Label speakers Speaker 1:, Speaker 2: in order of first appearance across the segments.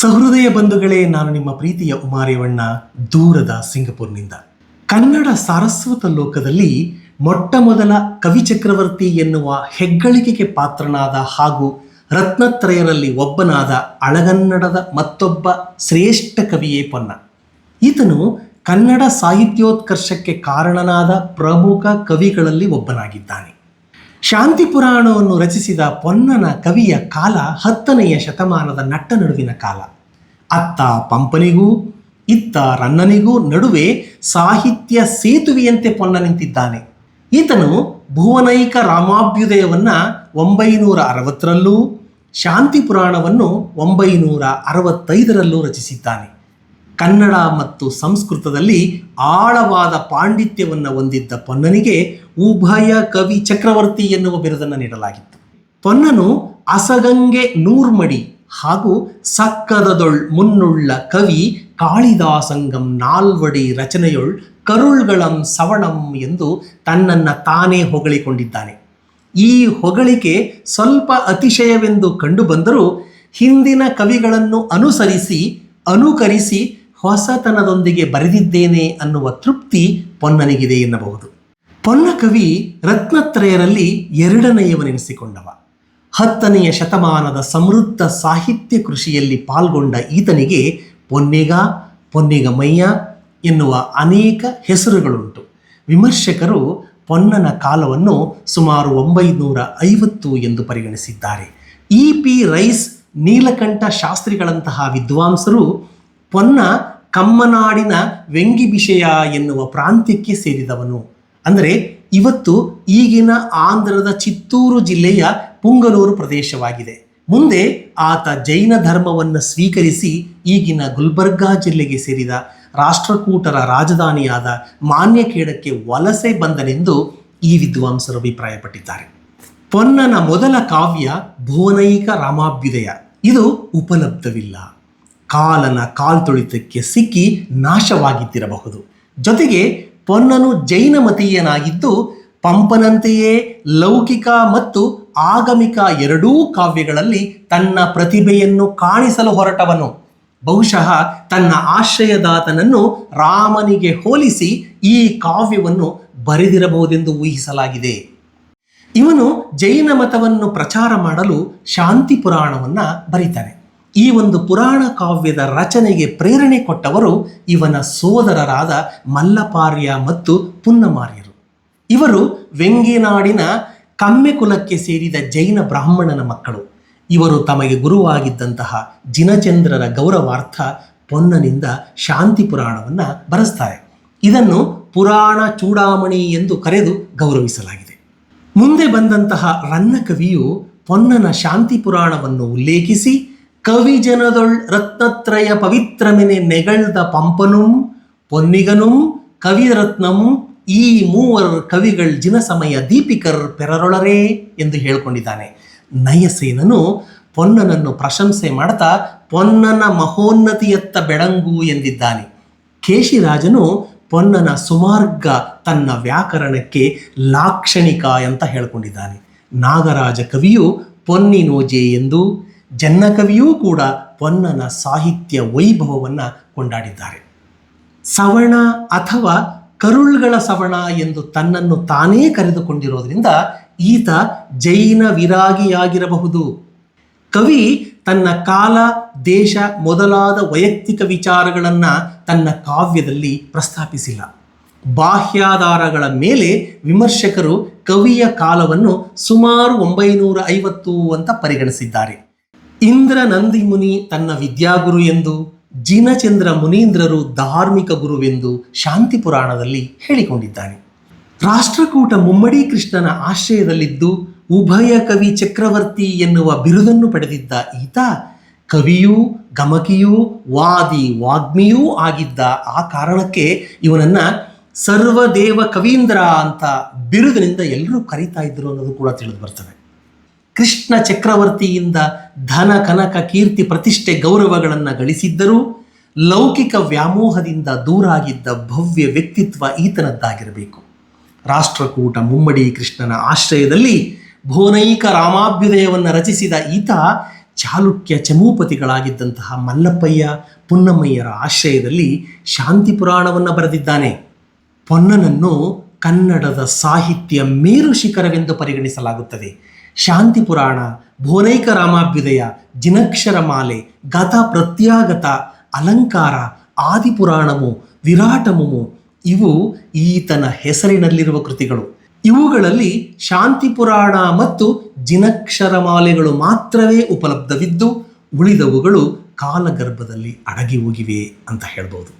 Speaker 1: ಸಹೃದಯ ಬಂಧುಗಳೇ, ನಾನು ನಿಮ್ಮ ಪ್ರೀತಿಯ ಉಮಾರೇವಣ್ಣ, ದೂರದ ಸಿಂಗಪುರ್ನಿಂದ. ಕನ್ನಡ ಸಾರಸ್ವತ ಲೋಕದಲ್ಲಿ ಮೊಟ್ಟ ಮೊದಲ ಕವಿ ಚಕ್ರವರ್ತಿ ಎನ್ನುವ ಹೆಗ್ಗಳಿಕೆಗೆ ಪಾತ್ರನಾದ ಹಾಗೂ ರತ್ನತ್ರಯರಲ್ಲಿ ಒಬ್ಬನಾದ ಅಳಗನ್ನಡದ ಮತ್ತೊಬ್ಬ ಶ್ರೇಷ್ಠ ಕವಿಯೇ ಪೊನ್ನ. ಈತನು ಕನ್ನಡ ಸಾಹಿತ್ಯೋತ್ಕರ್ಷಕ್ಕೆ ಕಾರಣನಾದ ಪ್ರಮುಖ ಕವಿಗಳಲ್ಲಿ ಒಬ್ಬನಾಗಿದ್ದಾನೆ. ಶಾಂತಿ ಪುರಾಣವನ್ನು ರಚಿಸಿದ ಪೊನ್ನನ ಕವಿಯ ಕಾಲ ಹತ್ತನೆಯ ಶತಮಾನದ ನಟ್ಟ ನಡುವಿನ ಕಾಲ. ಅತ್ತ ಪಂಪನಿಗೂ, ಇತ್ತ ರನ್ನನಿಗೂ ನಡುವೆ ಸಾಹಿತ್ಯ ಸೇತುವೆಯಂತೆ ಪೊನ್ನ ನಿಂತಿದ್ದಾನೆ. ಈತನು ಭುವನೈಕ ರಾಮಾಭ್ಯುದಯವನ್ನು ಒಂಬೈನೂರ ಅರವತ್ತರಲ್ಲೂ, ಶಾಂತಿ ಪುರಾಣವನ್ನು ಒಂಬೈನೂರ ಅರವತ್ತೈದರಲ್ಲೂ ರಚಿಸಿದ್ದಾನೆ. ಕನ್ನಡ ಮತ್ತು ಸಂಸ್ಕೃತದಲ್ಲಿ ಆಳವಾದ ಪಾಂಡಿತ್ಯವನ್ನು ಹೊಂದಿದ್ದ ಪೊನ್ನನಿಗೆ ಉಭಯ ಕವಿ ಚಕ್ರವರ್ತಿ ಎನ್ನುವ ಬಿರುದನ್ನು ನೀಡಲಾಗಿತ್ತು. ಪೊನ್ನನು ಅಸಗಂಗೆ ನೂರ್ಮಡಿ ಹಾಗೂ ಸಕ್ಕದದೊಳ್ ಮುನ್ನುಳ್ಳ ಕವಿ ಕಾಳಿದಾಸಂಗಂ ನಾಲ್ವಡಿ ರಚನೆಯೊಳ್ ಕರುಳ್ಗಳಂ ಸವಣಂ ಎಂದು ತನ್ನನ್ನು ತಾನೇ ಹೊಗಳಿಕೊಂಡಿದ್ದಾನೆ. ಈ ಹೊಗಳಿಕೆ ಸ್ವಲ್ಪ ಅತಿಶಯವೆಂದು ಕಂಡುಬಂದರೂ ಹಿಂದಿನ ಕವಿಗಳನ್ನು ಅನುಸರಿಸಿ, ಅನುಕರಿಸಿ ಹೊಸತನದೊಂದಿಗೆ ಬರೆದಿದ್ದೇನೆ ಅನ್ನುವ ತೃಪ್ತಿ ಪೊನ್ನನಿಗಿದೆ ಎನ್ನಬಹುದು. ಪೊನ್ನ ಕವಿ ರತ್ನತ್ರಯರಲ್ಲಿ ಎರಡನೆಯವನೆನಿಸಿಕೊಂಡವ. ಹತ್ತನೆಯ ಶತಮಾನದ ಸಮೃದ್ಧ ಸಾಹಿತ್ಯ ಕೃಷಿಯಲ್ಲಿ ಪಾಲ್ಗೊಂಡ ಈತನಿಗೆ ಪೊನ್ನೆಗ, ಪೊನ್ನಿಗಮಯ್ಯ ಎನ್ನುವ ಅನೇಕ ಹೆಸರುಗಳುಂಟು. ವಿಮರ್ಶಕರು ಪೊನ್ನನ ಕಾಲವನ್ನು ಸುಮಾರು ಒಂಬೈನೂರ ಐವತ್ತು ಎಂದು ಪರಿಗಣಿಸಿದ್ದಾರೆ. ಇ. ಪಿ. ರೈಸ್, ನೀಲಕಂಠ ಶಾಸ್ತ್ರಿಗಳಂತಹ ವಿದ್ವಾಂಸರು ಪೊನ್ನ ಕಮ್ಮನಾಡಿನ ವೆಂಗಿಬಿಷಯ ಎನ್ನುವ ಪ್ರಾಂತ್ಯಕ್ಕೆ ಸೇರಿದವನು. ಅಂದರೆ ಇವತ್ತು ಈಗಿನ ಆಂಧ್ರದ ಚಿತ್ತೂರು ಜಿಲ್ಲೆಯ ಪುಂಗಲೂರು ಪ್ರದೇಶವಾಗಿದೆ. ಮುಂದೆ ಆತ ಜೈನ ಧರ್ಮವನ್ನು ಸ್ವೀಕರಿಸಿ ಈಗಿನ ಗುಲ್ಬರ್ಗಾ ಜಿಲ್ಲೆಗೆ ಸೇರಿದ ರಾಷ್ಟ್ರಕೂಟರ ರಾಜಧಾನಿಯಾದ ಮಾನ್ಯಖೇಡಕ್ಕೆ ವಲಸೆ ಬಂದನೆಂದು ಈ ವಿದ್ವಾಂಸರು ಅಭಿಪ್ರಾಯಪಟ್ಟಿದ್ದಾರೆ. ಪೊನ್ನನ ಮೊದಲ ಕಾವ್ಯ ಭುವನೈಕ ರಾಮಾಭ್ಯುದಯ. ಇದು ಉಪಲಬ್ಧವಿಲ್ಲ. ಕಾಲನ ಕಾಲ್ತೊಳಿತಕ್ಕೆ ಸಿಕ್ಕಿ ನಾಶವಾಗಿದ್ದಿರಬಹುದು. ಜೊತೆಗೆ ಪೊನ್ನನು ಜೈನಮತೀಯನಾಗಿದ್ದು ಪಂಪನಂತೆಯೇ ಲೌಕಿಕ ಮತ್ತು ಆಗಮಿಕ ಎರಡೂ ಕಾವ್ಯಗಳಲ್ಲಿ ತನ್ನ ಪ್ರತಿಭೆಯನ್ನು ಕಾಣಿಸಲು ಹೊರಟವನು. ಬಹುಶಃ ತನ್ನ ಆಶ್ರಯದಾತನನ್ನು ರಾಮನಿಗೆ ಹೋಲಿಸಿ ಈ ಕಾವ್ಯವನ್ನು ಬರೆದಿರಬಹುದೆಂದು ಊಹಿಸಲಾಗಿದೆ. ಇವನು ಜೈನ ಮತವನ್ನು ಪ್ರಚಾರ ಮಾಡಲು ಶಾಂತಿ ಪುರಾಣವನ್ನು ಬರೀತಾನೆ. ಈ ಒಂದು ಪುರಾಣ ಕಾವ್ಯದ ರಚನೆಗೆ ಪ್ರೇರಣೆ ಕೊಟ್ಟವರು ಇವನ ಸೋದರರಾದ ಮಲ್ಲಪಾರ್ಯ ಮತ್ತು ಪುನ್ನಮಾರ್ಯರು. ಇವರು ವೆಂಗೇನಾಡಿನ ಕಮ್ಮೆ ಕುಲಕ್ಕೆ ಸೇರಿದ ಜೈನ ಬ್ರಾಹ್ಮಣನ ಮಕ್ಕಳು. ಇವರು ತಮಗೆ ಗುರುವಾಗಿದ್ದಂತಹ ಜಿನಚಂದ್ರರ ಗೌರವಾರ್ಥ ಪೊನ್ನನಿಂದ ಶಾಂತಿ ಪುರಾಣವನ್ನು ಬರೆಸ್ತಾರೆ. ಇದನ್ನು ಪುರಾಣ ಚೂಡಾಮಣಿ ಎಂದು ಕರೆದು ಗೌರವಿಸಲಾಗಿದೆ. ಮುಂದೆ ಬಂದಂತಹ ರನ್ನ ಕವಿಯು ಪೊನ್ನನ ಶಾಂತಿ ಪುರಾಣವನ್ನು ಉಲ್ಲೇಖಿಸಿ ಕವಿಜನದೊಳ್ ರತ್ನತ್ರಯ ಪವಿತ್ರಮೆನೆ ನೆಗಳ್ದ ಪಂಪನುಂ, ಪೊನ್ನಿಗನುಂ, ಕವಿರತ್ನಂ, ಈ ಮೂವರ್ ಕವಿಗಳ್ ಜಿನಸಮಯ ದೀಪಿಕರ್ ಪೆರರೊಳರೇ ಎಂದು ಹೇಳಿಕೊಂಡಿದ್ದಾನೆ. ನಯಸೇನನು ಪೊನ್ನನನ್ನು ಪ್ರಶಂಸೆ ಮಾಡ್ತಾ ಪೊನ್ನನ ಮಹೋನ್ನತಿಯತ್ತ ಬೆಡಂಗು ಎಂದಿದ್ದಾನೆ. ಕೇಶಿರಾಜನು ಪೊನ್ನನ ಸುಮಾರ್ಗ ತನ್ನ ವ್ಯಾಕರಣಕ್ಕೆ ಲಾಕ್ಷಣಿಕ ಅಂತ ಹೇಳ್ಕೊಂಡಿದ್ದಾನೆ. ನಾಗರಾಜ ಕವಿಯು ಪೊನ್ನಿನೋಜೆ ಎಂದು ಜನ್ನ ಕವಿಯೂ ಕೂಡ ಪೊನ್ನನ ಸಾಹಿತ್ಯ ವೈಭವವನ್ನು ಕೊಂಡಾಡಿದ್ದಾರೆ. ಸವಣ ಅಥವಾ ಕರುಳ್ಗಳ ಸವಣ ಎಂದು ತನ್ನನ್ನು ತಾನೇ ಕರೆದುಕೊಂಡಿರೋದ್ರಿಂದ ಈತ ಜೈನ ವಿರಾಗಿಯಾಗಿರಬಹುದು. ಕವಿ ತನ್ನ ಕಾಲ, ದೇಶ ಮೊದಲಾದ ವೈಯಕ್ತಿಕ ವಿಚಾರಗಳನ್ನು ತನ್ನ ಕಾವ್ಯದಲ್ಲಿ ಪ್ರಸ್ತಾಪಿಸಿಲ್ಲ. ಬಾಹ್ಯಾಧಾರಗಳ ಮೇಲೆ ವಿಮರ್ಶಕರು ಕವಿಯ ಕಾಲವನ್ನು ಸುಮಾರು ಒಂಬೈನೂರ ಐವತ್ತು ಅಂತ ಪರಿಗಣಿಸಿದ್ದಾರೆ. ಇಂದ್ರ ನಂದಿ ಮುನಿ ತನ್ನ ವಿದ್ಯಾಗುರು ಎಂದು, ಜಿನಚಂದ್ರ ಮುನೀಂದ್ರರು ಧಾರ್ಮಿಕ ಗುರುವೆಂದು ಶಾಂತಿ ಪುರಾಣದಲ್ಲಿ ಹೇಳಿಕೊಂಡಿದ್ದಾನೆ. ರಾಷ್ಟ್ರಕೂಟ ಮುಮ್ಮಡಿ ಕೃಷ್ಣನ ಆಶ್ರಯದಲ್ಲಿದ್ದು, ಉಭಯ ಕವಿ ಚಕ್ರವರ್ತಿ ಎನ್ನುವ ಬಿರುದನ್ನು ಪಡೆದಿದ್ದ ಈತ, ಕವಿಯೂ, ಗಮಕಿಯೂ, ವಾದಿ ವಾಗ್ಮಿಯೂ ಆಗಿದ್ದ ಆ ಕಾರಣಕ್ಕೆ ಇವನನ್ನ ಸರ್ವದೇವ ಕವೀಂದ್ರ ಅಂತ ಬಿರುದಿನಿಂದ ಎಲ್ಲರೂ ಕರೀತಾ ಇದ್ರು ಅನ್ನೋದು ಕೂಡ ತಿಳಿದು ಬರ್ತದೆ. ಕೃಷ್ಣ ಚಕ್ರವರ್ತಿಯಿಂದ ಧನ, ಕನಕ, ಕೀರ್ತಿ, ಪ್ರತಿಷ್ಠೆ, ಗೌರವಗಳನ್ನು ಗಳಿಸಿದ್ದರೂ ಲೌಕಿಕ ವ್ಯಾಮೋಹದಿಂದ ದೂರಾಗಿದ್ದ ಭವ್ಯ ವ್ಯಕ್ತಿತ್ವ ಈತನದ್ದಾಗಿರಬೇಕು. ರಾಷ್ಟ್ರಕೂಟ ಮುಮ್ಮಡಿ ಕೃಷ್ಣನ ಆಶ್ರಯದಲ್ಲಿ ಭುವನೈಕ ರಾಮಾಭ್ಯುದಯವನ್ನು ರಚಿಸಿದ ಈತ ಚಾಲುಕ್ಯ ಚಮೂಪತಿಗಳಾಗಿದ್ದಂತಹ ಮಲ್ಲಪ್ಪಯ್ಯ ಪುನ್ನಮ್ಮಯ್ಯರ ಆಶ್ರಯದಲ್ಲಿ ಶಾಂತಿ ಪುರಾಣವನ್ನು ಬರೆದಿದ್ದಾನೆ. ಪೊನ್ನನನ್ನು ಕನ್ನಡದ ಸಾಹಿತ್ಯ ಮೇರು ಶಿಖರವೆಂದು ಪರಿಗಣಿಸಲಾಗುತ್ತದೆ. ಶಾಂತಿ ಪುರಾಣ, ಭುವನೈಕ ರಾಮಾಭ್ಯುದಯ ಜಿನಕ್ಷರ ಮಾಲೆ ಗತ ಪ್ರತ್ಯಾಗತ, ಅಲಂಕಾರ ಆದಿಪುರಾಣಮು ವಿರಾಟಮುಮು, ಇವು ಈತನ ಹೆಸರಿನಲ್ಲಿರುವ ಕೃತಿಗಳು. ಇವುಗಳಲ್ಲಿ ಶಾಂತಿ ಪುರಾಣ ಮತ್ತು ಜಿನಕ್ಷರ ಮಾಲೆಗಳು ಮಾತ್ರವೇ ಉಪಲಬ್ಧವಿದ್ದು, ಉಳಿದವುಗಳು ಕಾಲಗರ್ಭದಲ್ಲಿ ಅಡಗಿ ಹೋಗಿವೆ ಅಂತ ಹೇಳ್ಬೋದು.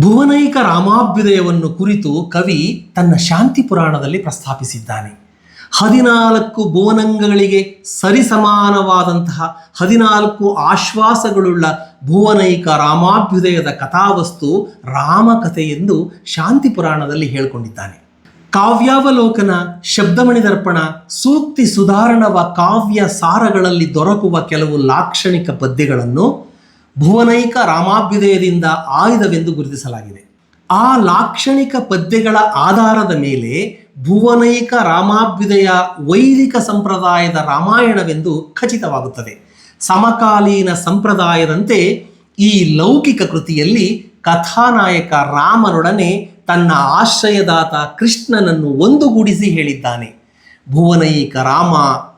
Speaker 1: ಭುವನೈಕ ರಾಮಾಭ್ಯುದಯವನ್ನು ಕುರಿತು ಕವಿ ತನ್ನ ಶಾಂತಿ ಪುರಾಣದಲ್ಲಿ ಪ್ರಸ್ತಾಪಿಸಿದ್ದಾನೆ. ಹದಿನಾಲ್ಕು ಭುವನಂಗಗಳಿಗೆ ಸರಿಸಮಾನವಾದಂತಹ ಹದಿನಾಲ್ಕು ಆಶ್ವಾಸಗಳುಳ್ಳ ಭುವನೈಕ ರಾಮಾಭ್ಯುದಯದ ಕಥಾವಸ್ತು ರಾಮಕಥೆ ಎಂದು ಶಾಂತಿ ಪುರಾಣದಲ್ಲಿ ಹೇಳಿಕೊಂಡಿದ್ದಾನೆ. ಕಾವ್ಯಾವಲೋಕನ ಶಬ್ದಮಣಿ ದರ್ಪಣ ಸೂಕ್ತಿ ಸುಧಾರಣವ ಕಾವ್ಯ ಸಾರಗಳಲ್ಲಿ ದೊರಕುವ ಕೆಲವು ಲಾಕ್ಷಣಿಕ ಪದ್ಯಗಳನ್ನು ಭುವನೈಕ ರಾಮಾಭ್ಯುದಯದಿಂದ ಆಯುಧವೆಂದು ಗುರುತಿಸಲಾಗಿದೆ. ಆ ಲಾಕ್ಷಣಿಕ ಪದ್ಯಗಳ ಆಧಾರದ ಮೇಲೆ ಭುವನೈಕ ರಾಮಾಭ್ಯುದಯ ವೈದಿಕ ಸಂಪ್ರದಾಯದ ರಾಮಾಯಣವೆಂದು ಖಚಿತವಾಗುತ್ತದೆ. ಸಮಕಾಲೀನ ಸಂಪ್ರದಾಯದಂತೆ ಈ ಲೌಕಿಕ ಕೃತಿಯಲ್ಲಿ ಕಥಾನಾಯಕ ರಾಮನೊಡನೆ ತನ್ನ ಆಶ್ರಯದಾತ ಕೃಷ್ಣನನ್ನು ಒಂದುಗೂಡಿಸಿ ಹೇಳಿದ್ದಾನೆ. ಭುವನೈಕ ರಾಮ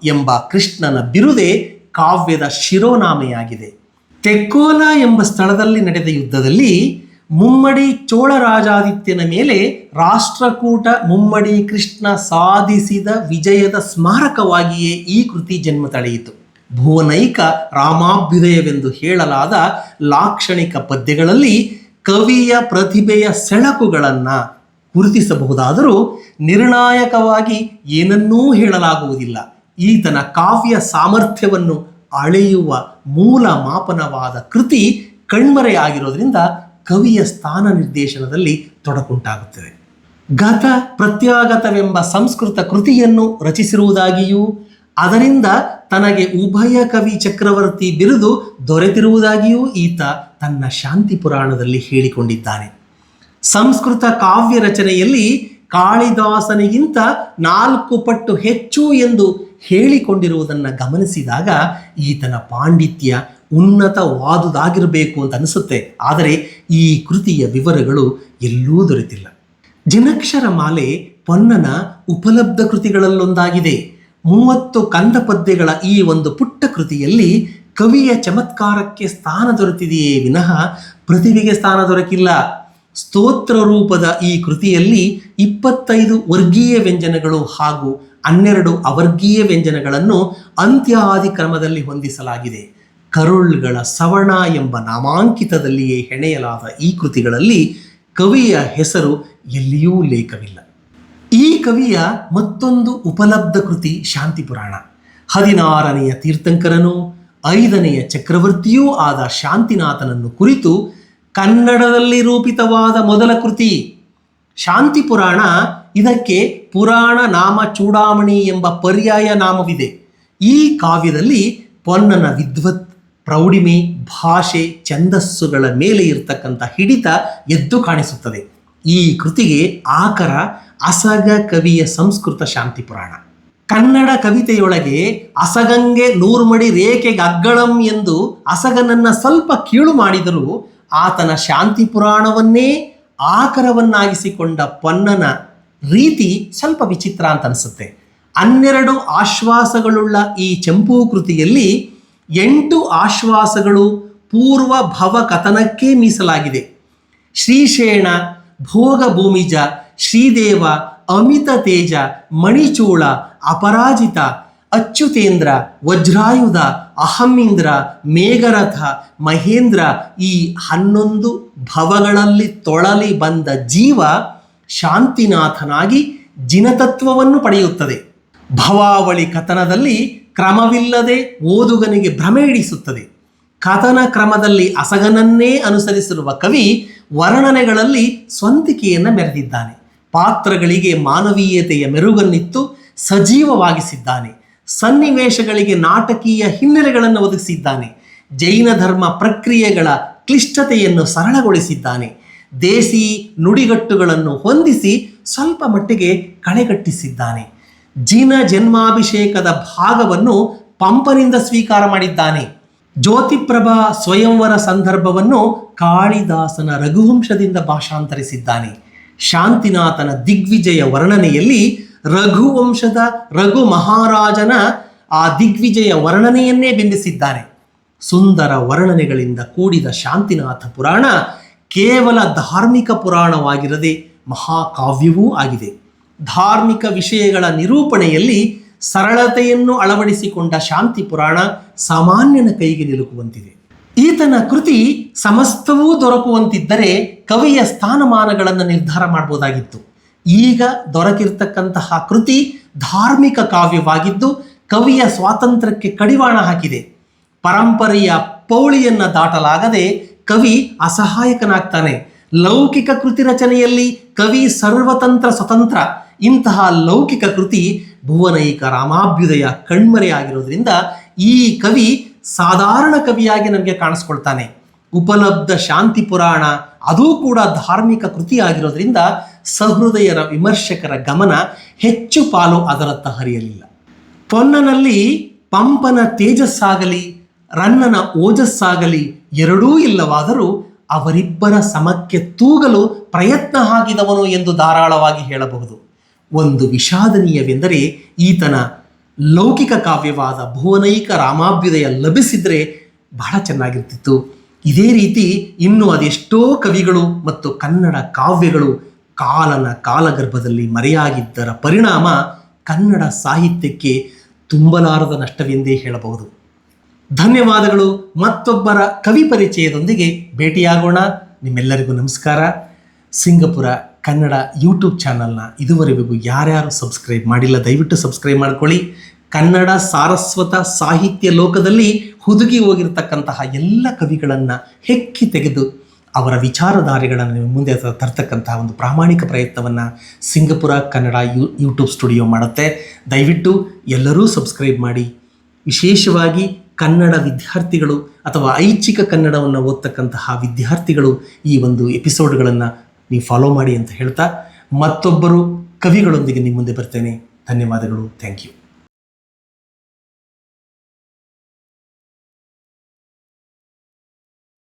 Speaker 1: ಎಂಬ ಕೃಷ್ಣನ ಬಿರುದೆ ಕಾವ್ಯದ ಶಿರೋನಾಮೆಯಾಗಿದೆ. ತೆಕ್ಕೋಲ ಎಂಬ ಸ್ಥಳದಲ್ಲಿ ನಡೆದ ಯುದ್ಧದಲ್ಲಿ ಮುಮ್ಮಡಿ ಚೋಳರಾಜಾದಿತ್ಯನ ಮೇಲೆ ರಾಷ್ಟ್ರಕೂಟ ಮುಮ್ಮಡಿ ಕೃಷ್ಣ ಸಾಧಿಸಿದ ವಿಜಯದ ಸ್ಮಾರಕವಾಗಿಯೇ ಈ ಕೃತಿ ಜನ್ಮ ತಳೆಯಿತು. ಭುವನೈಕ ರಾಮಾಭ್ಯುದಯವೆಂದು ಹೇಳಲಾದ ಲಾಕ್ಷಣಿಕ ಪದ್ಯಗಳಲ್ಲಿ ಕವಿಯ ಪ್ರತಿಭೆಯ ಸೆಳಕುಗಳನ್ನು ಗುರುತಿಸಬಹುದಾದರೂ ನಿರ್ಣಾಯಕವಾಗಿ ಏನನ್ನೂ ಹೇಳಲಾಗುವುದಿಲ್ಲ. ಈತನ ಕಾವ್ಯ ಸಾಮರ್ಥ್ಯವನ್ನು ಅಳೆಯುವ ಮೂಲ ಮಾಪನವಾದ ಕೃತಿ ಕಣ್ಮರೆಯಾಗಿರೋದ್ರಿಂದ ಕವಿಯ ಸ್ಥಾನ ನಿರ್ದೇಶನದಲ್ಲಿ ತೊಡಕುಂಟಾಗುತ್ತದೆ. ಗತ ಪ್ರತ್ಯಾಗತವೆಂಬ ಸಂಸ್ಕೃತ ಕೃತಿಯನ್ನು ರಚಿಸಿರುವುದಾಗಿಯೂ, ಅದರಿಂದ ತನಗೆ ಉಭಯ ಕವಿ ಚಕ್ರವರ್ತಿ ಬಿರುದು ದೊರೆತಿರುವುದಾಗಿಯೂ ಈತ ತನ್ನ ಶಾಂತಿ ಪುರಾಣದಲ್ಲಿ ಹೇಳಿಕೊಂಡಿದ್ದಾನೆ. ಸಂಸ್ಕೃತ ಕಾವ್ಯ ರಚನೆಯಲ್ಲಿ ಕಾಳಿದಾಸನಿಗಿಂತ ನಾಲ್ಕು ಪಟ್ಟು ಹೆಚ್ಚು ಎಂದು ಹೇಳಿಕೊಂಡಿರುವುದನ್ನು ಗಮನಿಸಿದಾಗ ಈತನ ಪಾಂಡಿತ್ಯ ಉನ್ನತವಾದುದಾಗಿರಬೇಕು ಅಂತ ಅನಿಸುತ್ತೆ. ಆದರೆ ಈ ಕೃತಿಯ ವಿವರಗಳು ಎಲ್ಲೂ ದೊರೆತಿಲ್ಲ. ಜನಕ್ಷರ ಮಾಲೆ ಪೊನ್ನನ ಉಪಲಬ್ಧ ಕೃತಿಗಳಲ್ಲೊಂದಾಗಿದೆ. ಮೂವತ್ತು ಕಂದ ಪದ್ಯಗಳ ಈ ಒಂದು ಪುಟ್ಟ ಕೃತಿಯಲ್ಲಿ ಕವಿಯ ಚಮತ್ಕಾರಕ್ಕೆ ಸ್ಥಾನ ದೊರೆತಿದೆಯೇ ವಿನಃ ಪ್ರತಿಭೆಗೆ ಸ್ಥಾನ ದೊರಕಿಲ್ಲ. ಸ್ತೋತ್ರ ರೂಪದ ಈ ಕೃತಿಯಲ್ಲಿ ಇಪ್ಪತ್ತೈದು ವರ್ಗೀಯ ವ್ಯಂಜನಗಳು ಹಾಗೂ ಹನ್ನೆರಡು ಅವರ್ಗೀಯ ವ್ಯಂಜನಗಳನ್ನು ಅಂತ್ಯಾದಿ ಕ್ರಮದಲ್ಲಿ ಹೊಂದಿಸಲಾಗಿದೆ. ಕರುಳ್ಗಳ ಸವಣ ಎಂಬ ನಾಮಾಂಕಿತದಲ್ಲಿಯೇ ಹೆಣೆಯಲಾದ ಈ ಕೃತಿಗಳಲ್ಲಿ ಕವಿಯ ಹೆಸರು ಎಲ್ಲಿಯೂ ಲೇಖವಿಲ್ಲ. ಈ ಕವಿಯ ಮತ್ತೊಂದು ಉಪಲಬ್ಧ ಕೃತಿ ಶಾಂತಿ ಪುರಾಣ ಹದಿನಾರನೆಯ ತೀರ್ಥಂಕರನು, ಐದನೆಯ ಚಕ್ರವರ್ತಿಯೂ ಆದ ಶಾಂತಿನಾಥನನ್ನು ಕುರಿತು ಕನ್ನಡದಲ್ಲಿ ರೂಪಿತವಾದ ಮೊದಲ ಕೃತಿ. ಶಾಂತಿ ಪುರಾಣ ಇದಕ್ಕೆ ಪುರಾಣ ನಾಮ ಚೂಡಾಮಣಿ ಎಂಬ ಪರ್ಯಾಯ ನಾಮವಿದೆ. ಈ ಕಾವ್ಯದಲ್ಲಿ ಪೊನ್ನನ ವಿದ್ವತ್ ಪ್ರೌಢಿಮೆ ಭಾಷೆ ಛಂದಸ್ಸುಗಳ ಮೇಲೆ ಇರತಕ್ಕಂಥ ಹಿಡಿತ ಎದ್ದು ಕಾಣಿಸುತ್ತದೆ. ಈ ಕೃತಿಗೆ ಆಕರ ಅಸಗ ಕವಿಯ ಸಂಸ್ಕೃತ ಶಾಂತಿ ಪುರಾಣ. ಕನ್ನಡ ಕವಿತೆಯೊಳಗೆ ಅಸಗಂಗೆ ನೂರ್ಮಡಿ ರೇಖೆಗೆ ಅಗ್ಗಳಂ ಎಂದು ಅಸಗನನ್ನ ಸ್ವಲ್ಪ ಕೀಳು ಮಾಡಿದರೂ ಆತನ ಶಾಂತಿ ಪುರಾಣವನ್ನೇ ಆಕರವನ್ನಾಗಿಸಿಕೊಂಡ ಪೊನ್ನನ ರೀತಿ ಸ್ವಲ್ಪ ವಿಚಿತ್ರ ಅಂತ ಅನಿಸುತ್ತೆ. ಹನ್ನೆರಡು ಆಶ್ವಾಸಗಳುಳ್ಳ ಈ ಚಂಪೂ ಕೃತಿಯಲ್ಲಿ ಎಂಟು ಆಶ್ವಾಸಗಳು ಪೂರ್ವ ಭವ ಕಥನಕ್ಕೆ ಮೀಸಲಾಗಿದೆ. ಶ್ರೀಶೇಣ ಭೋಗ ಭೂಮಿಜ ಶ್ರೀದೇವ, ಅಮಿತ ತೇಜ, ಮಣಿಚೂಳ, ಅಪರಾಜಿತ, ಅಚ್ಯುತೇಂದ್ರ, ವಜ್ರಾಯುಧ ಅಹಮಿಂದ್ರ ಮೇಘರಥ, ಮಹೇಂದ್ರ ಈ ಹನ್ನೊಂದು ಭವಗಳಲ್ಲಿ ತೊಳಲಿ ಬಂದ ಜೀವ ಶಾಂತಿನಾಥನಾಗಿ ಜಿನತತ್ವವನ್ನು ಪಡೆಯುತ್ತದೆ. ಭವಾವಳಿ ಕಥನದಲ್ಲಿ ಕ್ರಮವಿಲ್ಲದೆ ಓದುಗನಿಗೆ ಭ್ರಮೆ ಇಡಿಸುತ್ತದೆ ಕಥನ ಕ್ರಮದಲ್ಲಿ ಅಸಗನನ್ನೇ ಅನುಸರಿಸಿರುವ ಕವಿ ವರ್ಣನೆಗಳಲ್ಲಿ ಸ್ವಂತಿಕೆಯನ್ನು ಮೆರೆದಿದ್ದಾನೆ. ಪಾತ್ರಗಳಿಗೆ ಮಾನವೀಯತೆಯ ಮೆರುಗನ್ನಿತ್ತು, ಸಜೀವವಾಗಿಸಿದ್ದಾನೆ. ಸನ್ನಿವೇಶಗಳಿಗೆ ನಾಟಕೀಯ ಹಿನ್ನೆಲೆಗಳನ್ನು ಒದಗಿಸಿದ್ದಾನೆ. ಜೈನ ಧರ್ಮ ಪ್ರಕ್ರಿಯೆಗಳ ಕ್ಲಿಷ್ಟತೆಯನ್ನು ಸರಳಗೊಳಿಸಿದ್ದಾನೆ. ದೇಸಿ ನುಡಿಗಟ್ಟುಗಳನ್ನು ಹೊಂದಿಸಿ ಸ್ವಲ್ಪ ಮಟ್ಟಿಗೆ ಕಳೆಗಟ್ಟಿಸಿದ್ದಾನೆ. ಜಿನ ಜನ್ಮಾಭಿಷೇಕದ ಭಾಗವನ್ನು ಪಂಪನಿಂದ ಸ್ವೀಕಾರ ಮಾಡಿದ್ದಾನೆ. ಜ್ಯೋತಿಪ್ರಭಾ ಸ್ವಯಂವರ ಸಂದರ್ಭವನ್ನು ಕಾಳಿದಾಸನ ರಘುವಂಶದಿಂದ ಭಾಷಾಂತರಿಸಿದ್ದಾನೆ. ಶಾಂತಿನಾಥನ ದಿಗ್ವಿಜಯ ವರ್ಣನೆಯಲ್ಲಿ ರಘುವಂಶದ ರಘು ಮಹಾರಾಜನ ಆ ದಿಗ್ವಿಜಯ ವರ್ಣನೆಯನ್ನೇ ಬಿಂಬಿಸಿದ್ದಾನೆ ಸುಂದರ ವರ್ಣನೆಗಳಿಂದ ಕೂಡಿದ ಶಾಂತಿನಾಥ ಪುರಾಣ ಕೇವಲ ಧಾರ್ಮಿಕ ಪುರಾಣವಾಗಿರದೆ ಮಹಾಕಾವ್ಯವೂ ಆಗಿದೆ. ಧಾರ್ಮಿಕ ವಿಷಯಗಳ ನಿರೂಪಣೆಯಲ್ಲಿ ಸರಳತೆಯನ್ನು ಅಳವಡಿಸಿಕೊಂಡ ಶಾಂತಿ ಪುರಾಣ ಸಾಮಾನ್ಯನ ಕೈಗೆ ನಿಲುಕುವಂತಿದೆ. ಈತನ ಕೃತಿ ಸಮಸ್ತವೂ ದೊರಕುವಂತಿದ್ದರೆ ಕವಿಯ ಸ್ಥಾನಮಾನಗಳನ್ನು ನಿರ್ಧಾರ ಮಾಡಬಹುದಾಗಿತ್ತು ಈಗ ದೊರಕಿರ್ತಕ್ಕಂತಹ ಕೃತಿ ಧಾರ್ಮಿಕ ಕಾವ್ಯವಾಗಿದ್ದು ಕವಿಯ ಸ್ವಾತಂತ್ರ್ಯಕ್ಕೆ ಕಡಿವಾಣ ಹಾಕಿದೆ. ಪರಂಪರೆಯ ಪೌಳಿಯನ್ನು ದಾಟಲಾಗದೆ ಕವಿ ಅಸಹಾಯಕನಾಗ್ತಾನೆ. ಲೌಕಿಕ ಕೃತಿ ರಚನೆಯಲ್ಲಿ ಕವಿ ಸರ್ವತಂತ್ರ ಸ್ವತಂತ್ರ. ಇಂತಹ ಲೌಕಿಕ ಕೃತಿ ಭುವನೈಕ ರಾಮಾಭ್ಯುದಯ ಕಣ್ಮರೆಯಾಗಿರೋದ್ರಿಂದ ಈ ಕವಿ ಸಾಧಾರಣ ಕವಿಯಾಗಿ ನಮಗೆ ಕಾಣಿಸ್ಕೊಳ್ತಾನೆ. ಉಪಲಬ್ಧ ಶಾಂತಿ ಪುರಾಣ ಅದೂ ಕೂಡ ಧಾರ್ಮಿಕ ಕೃತಿಯಾಗಿರೋದ್ರಿಂದ ಸಹೃದಯರ ವಿಮರ್ಶಕರ ಗಮನ ಹೆಚ್ಚು ಪಾಲು ಅದರತ್ತ ಹರಿಯಲಿಲ್ಲ. ಪೊನ್ನನಲ್ಲಿ ಪಂಪನ ತೇಜಸ್ಸಾಗಲಿ, ರನ್ನನ ಓಜಸ್ಸಾಗಲಿ ಎರಡೂ ಇಲ್ಲವಾದರೂ ಅವರಿಬ್ಬರ ಸಮಕ್ಕೆ ತೂಗಲು ಪ್ರಯತ್ನ ಆಗಿದವನು ಎಂದು ಧಾರಾಳವಾಗಿ ಹೇಳಬಹುದು. ಒಂದು ವಿಷಾದನೀಯವೆಂದರೆ ಈತನ ಲೌಕಿಕ ಕಾವ್ಯವಾದ ಭುವನೈಕ ರಾಮಾಭ್ಯುದಯ ಲಭಿಸಿದರೆ ಬಹಳ ಚೆನ್ನಾಗಿರ್ತಿತ್ತು. ಇದೇ ರೀತಿ ಇನ್ನು ಅದೆಷ್ಟೋ ಕವಿಗಳು ಮತ್ತು ಕನ್ನಡ ಕಾವ್ಯಗಳು ಕಾಲನ ಕಾಲಗರ್ಭದಲ್ಲಿ ಮರೆಯಾಗಿದ್ದರ ಪರಿಣಾಮ ಕನ್ನಡ ಸಾಹಿತ್ಯಕ್ಕೆ ತುಂಬಲಾರದ ನಷ್ಟವೆಂದೇ ಹೇಳಬಹುದು. ಧನ್ಯವಾದಗಳು. ಮತ್ತೊಬ್ಬರ ಕವಿ ಪರಿಚಯದೊಂದಿಗೆ ಭೇಟಿಯಾಗೋಣ. ನಿಮ್ಮೆಲ್ಲರಿಗೂ ನಮಸ್ಕಾರ. ಸಿಂಗಪುರ ಕನ್ನಡ ಯೂಟ್ಯೂಬ್ ಚಾನಲ್ನ ಇದುವರೆಗೂ ಯಾರ್ಯಾರು ಸಬ್ಸ್ಕ್ರೈಬ್ ಮಾಡಿಲ್ಲ, ದಯವಿಟ್ಟು ಸಬ್ಸ್ಕ್ರೈಬ್ ಮಾಡ್ಕೊಳ್ಳಿ. ಕನ್ನಡ ಸಾರಸ್ವತ ಸಾಹಿತ್ಯ ಲೋಕದಲ್ಲಿ ಹುದುಗಿ ಹೋಗಿರ್ತಕ್ಕಂತಹ ಎಲ್ಲ ಕವಿಗಳನ್ನು ಹೆಕ್ಕಿ ತೆಗೆದು ಅವರ ವಿಚಾರಧಾರೆಗಳನ್ನು ಮುಂದೆ ತರ್ತಕ್ಕಂತಹ ಒಂದು ಪ್ರಾಮಾಣಿಕ ಪ್ರಯತ್ನವನ್ನು Singapura Kannada you, YouTube studio ಮಾಡುತ್ತೆ. ದಯವಿಟ್ಟು ಎಲ್ಲರೂ ಸಬ್ಸ್ಕ್ರೈಬ್ ಮಾಡಿ. ವಿಶೇಷವಾಗಿ ಕನ್ನಡ ವಿದ್ಯಾರ್ಥಿಗಳು ಅಥವಾ ಐಚ್ಛಿಕ ಕನ್ನಡವನ್ನು ಓದ್ತಕ್ಕಂತಹ ವಿದ್ಯಾರ್ಥಿಗಳು ಈ ಒಂದು ಎಪಿಸೋಡ್ಗಳನ್ನು ನೀವು ಫಾಲೋ ಮಾಡಿ ಅಂತ ಹೇಳ್ತಾ ಮತ್ತೊಬ್ಬರು ಕವಿಗಳೊಂದಿಗೆ ನಿಮ್ಮ ಮುಂದೆ ಬರ್ತೇನೆ. ಧನ್ಯವಾದಗಳು. Thank you